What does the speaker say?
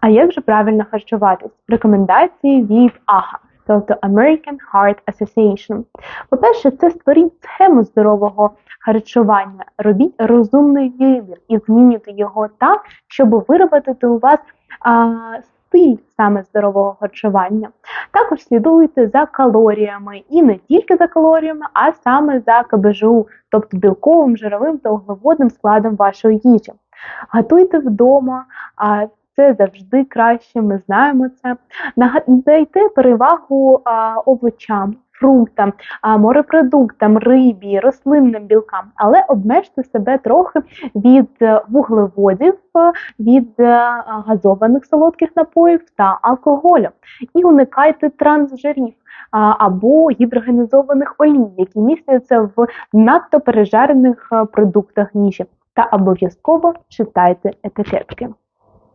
А як же правильно харчуватись? Рекомендації від АГА, тобто American Heart Association. По-перше, це створіть схему здорового харчування, робіть розумний вибір і змінюйте його так, щоб виробити у вас а, стиль саме здорового харчування. Також слідуйте за калоріями і не тільки за калоріями, а саме за КБЖУ, тобто білковим, жировим та углеводним складом вашої їжі. Готуйте вдома, це завжди краще, ми знаємо це. Надайте перевагу а, овочам, фруктам, морепродуктам, рибі, рослинним білкам, але обмежте себе трохи від е, вуглеводів, е, від е, газованих солодких напоїв та алкоголю. І уникайте трансжирів або гідрогенізованих олій, які містяться в надто пережарених продуктах їжі. Та обов'язково читайте етикетки.